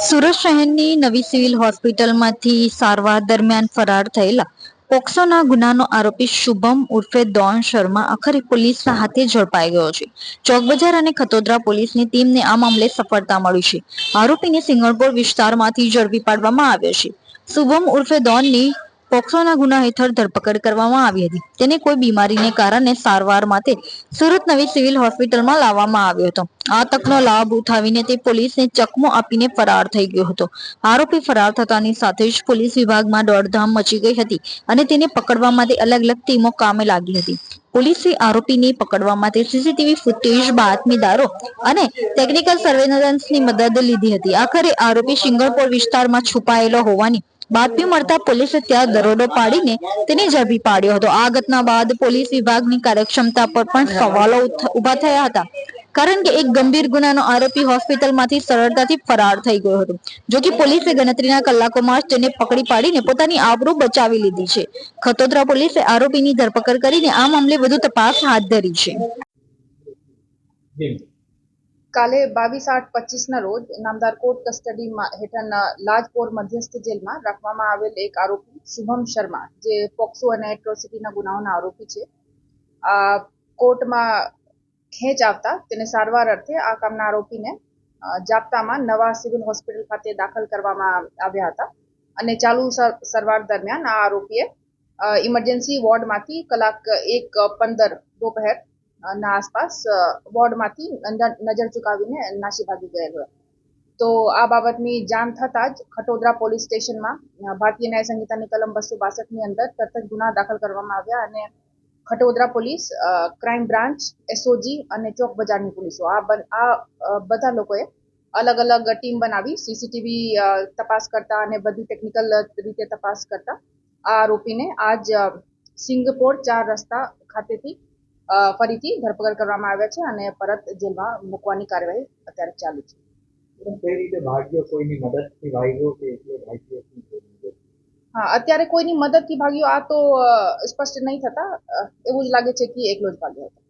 સુરત શહેરની નવી સિવિલ હોસ્પિટલમાંથી સારવાર દરમિયાન ફરાર થયેલા પોક્સોના ગુનાનો આરોપી શુભમ ઉર્ફે ડોન શર્મા આખરે પોલીસના હાથે ઝડપાઈ ગયો છે. ચોકબજાર અને ખતોદરા પોલીસની ટીમને આ મામલે સફળતા મળી છે. આરોપીને સિંગણપોર વિસ્તારમાંથી ઝડપી પાડવામાં આવ્યો છે. શુભમ ઉર્ફે ડોનની પોક્સોના ગુના હેઠળ ધરપકડ કરવામાં આવી હતી. તેને કોઈ બીમારીને કારણે સારવાર માટે સુરત નવી સિવિલ હોસ્પિટલમાં લાવવામાં આવ્યો હતો. આ તકનો લાભ ઉઠાવીને તે પોલીસને ચકમો આપીને ફરાર થઈ ગયો હતો. આરોપી ફરાર થતાની સાથે જ પોલીસ વિભાગમાં દોડધામ મચી ગઈ હતી અને તેને પકડવા માટે અલગ અલગ ટીમો કામે લાગી હતી. પોલીસે આરોપીને પકડવા માટે સીસીટીવી ફૂટેજ, બાતમીદારો અને ટેકનિકલ સર્વેલન્સની મદદ લીધી હતી. આખરે આરોપી સિંગળપોર વિસ્તારમાં છુપાયેલો હોવાની બાતમી મળતા પોલીસે ત્યાં દરોડો પાડીને તેને ઝડપી પાડ્યો હતો. આ ઘટના બાદ પોલીસ વિભાગની કાર્યક્ષમતા પર પણ સવાલો ઊભા થયા હતા. કારણ કે એક ગંભીર ગુનાનો આરોપી હોસ્પિટલમાંથી સરળતાથી ફરાર થઈ ગયો હતો. જો કે પોલીસે ગણતરીના કલાકોમાં જ તેને પકડી પાડીને પોતાની આબરૂ બચાવી લીધી છે. ખતોદરા પોલીસે આરોપીની ધરપકડ કરીને આ મામલે વધુ તપાસ હાથ ધરી છે. કાલે બાવીસ આઠ પચીસના રોજ નામદાર કોર્ટ કસ્ટડીમાં હેઠળના લાજપોર મધ્યસ્થ જેલમાં રાખવામાં આવેલ એક આરોપી શુભમ શર્મા, જે પોક્સો અને એટ્રોસિટીના ગુનાઓના આરોપી છે, આ કોર્ટમાં ખેંચ આવતા તેને સારવાર અર્થે આ કામના આરોપીને જાપ્તામાં નવા સિવિલ હોસ્પિટલ ખાતે દાખલ કરવામાં આવ્યા હતા અને ચાલુ સર- સારવાર દરમિયાન આ આરોપીએ ઇમરજન્સી વોર્ડમાંથી કલાક એક પંદર દોપહેર ના આસપાસ વોર્ડમાંથી નજર ચુકાવીને નાસી ભાગી ગયેલો તો આ બાબતની જાણ થતાં જ ખટોદરા પોલીસ સ્ટેશનમાં ભારતીય ન્યાય સંહિતાની કલમ બસો બાસઠની અંદર તરત જ ગુના દાખલ કરવામાં આવ્યા અને Khatodara police crime branch, SOG અને ચોક બજારની પોલીસો, આ આ બધા લોકોએ અલગ અલગ ટીમ બનાવી, સીસીટીવી તપાસ કરતા અને બધી ટેકનિકલ રીતે તપાસ કરતા આ આરોપીને આજ સિંગપોર ચાર રસ્તા ખાતેથી ફરીથી ધરપકડ કરવામાં આવ્યા છે અને પરત જેલમાં મૂકવાની કાર્યવાહી અત્યારે ચાલુ છે? હા અત્યારે કોઈની મદદથી ભાગ્યો આ તો સ્પષ્ટ નહીં થતા. એવું જ લાગે છે કે એકલો જ ભાગ્યો હતો.